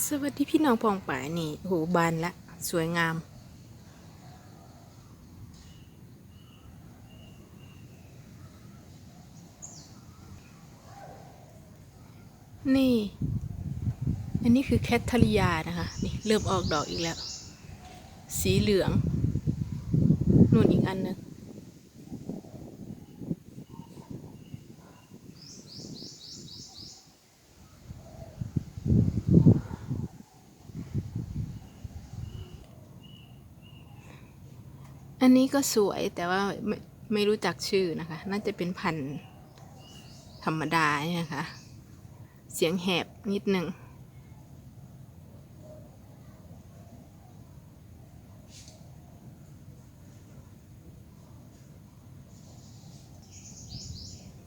สวัสดีพี่น้องปองป่ายนี่โหบานละ สวยงาม นี่ อันนี้คือแคทเทอริยานะคะ นี่ เริ่มออกดอกอีกแล้ว สีเหลืองนู่นอีกอันหนึง อันนี้ก็สวยแต่ว่าไม่ไม่รู้จักชื่อนะคะ น่าจะเป็นพันธุ์ธรรมดาเนี่ยนะคะ เสียงแหบนิดหนึ่ง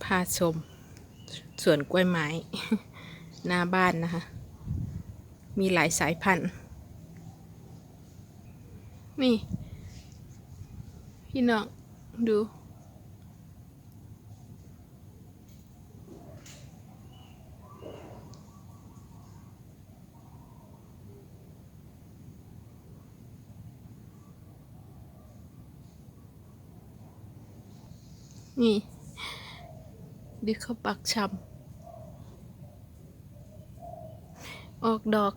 พาชมสวนกล้วยไม้ หน้าบ้านนะคะ มีหลายสายพันธุ์ นี่ พี่น้องดู นี่ดูเขาปักชำออกดอก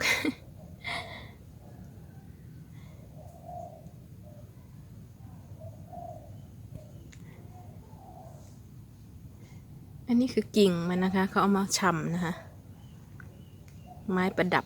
อันนี้คือกิ่งมันนะคะ เขาเอามาชำนะคะ ไม้ประดับ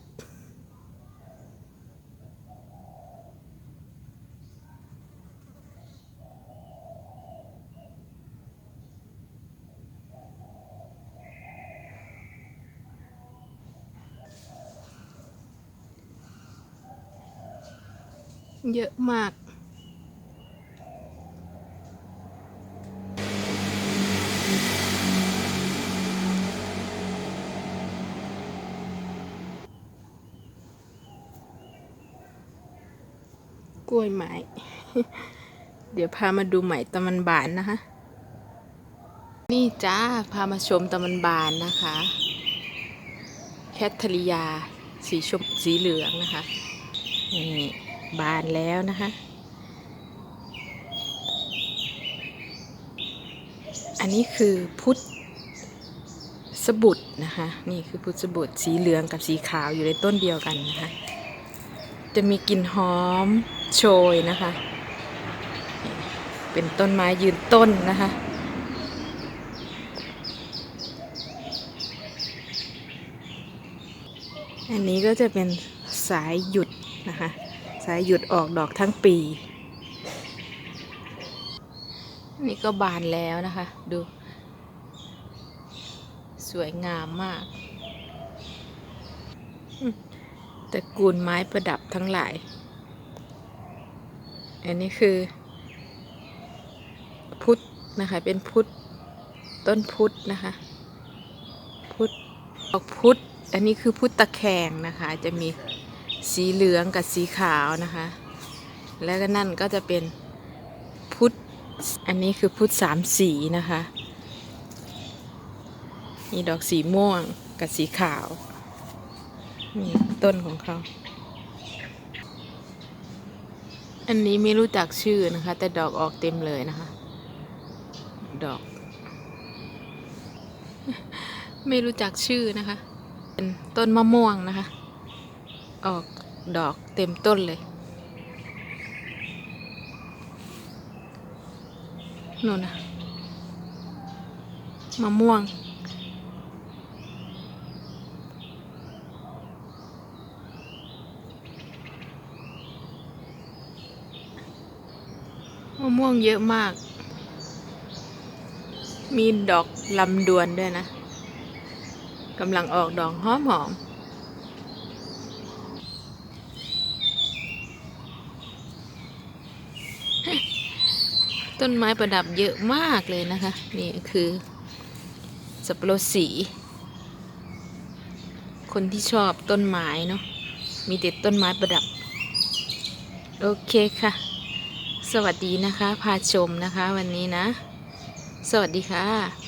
เยอะมาก กล้วยไม้ เดี๋ยวพามาดูใหม่ตะมันบานนะคะ นี่จ้า พามาชมตะมันบานนะคะ แคทเทอริยา สีชมสีเหลืองนะคะ นี่บานแล้วนะคะ อันนี้คือพุทธสบุตรนะคะ นี่คือพุทธสบุตรสีเหลืองกับสีขาวอยู่ในต้นเดียวกันนะคะ จะมีกลิ่นหอมโชยนะคะ เป็นต้นไม้ยืนต้นนะคะ อันนี้ก็จะเป็นสายหยุดนะคะ สายหยุดออกดอกทั้งปีนี่ก็บานแล้วนะคะ ดู สวยงามมาก ตระกูลไม้ประดับทั้งหลาย อันนี้คือ พุทธนะคะ เป็นพุทธต้นพุทธนะคะ พุทธดอกพุทธอันนี้คือพุทธตะแคงนะคะ จะมีสีเหลืองกับสีขาวนะคะ แล้วก็นั่นก็จะเป็นพุทธอันนี้คือพุทธสามสีนะคะ มีดอกสีม่วงกับสีขาว นี่ต้นของเขา อันนี้ไม่รู้จักชื่อนะคะ แต่ดอกออกเต็มเลยนะคะ ดอก ไม่รู้จักชื่อนะคะ เป็นต้นมะม่วงนะคะ ออกดอกเต็มต้นเลยนู่นนะมะม่วง มะม่วงเยอะมาก มีดอกลำดวนด้วยนะกำลังออกดอกหอมหอมต้นไม้ประดับเยอะมากเลยนะคะ นี่คือ สับปะรดสี คนที่ชอบต้นไม้เนาะมีแต่ต้นไม้ประดับ โอเคค่ะ สวัสดีนะคะ พาชมนะคะวันนี้นะ สวัสดีค่ะ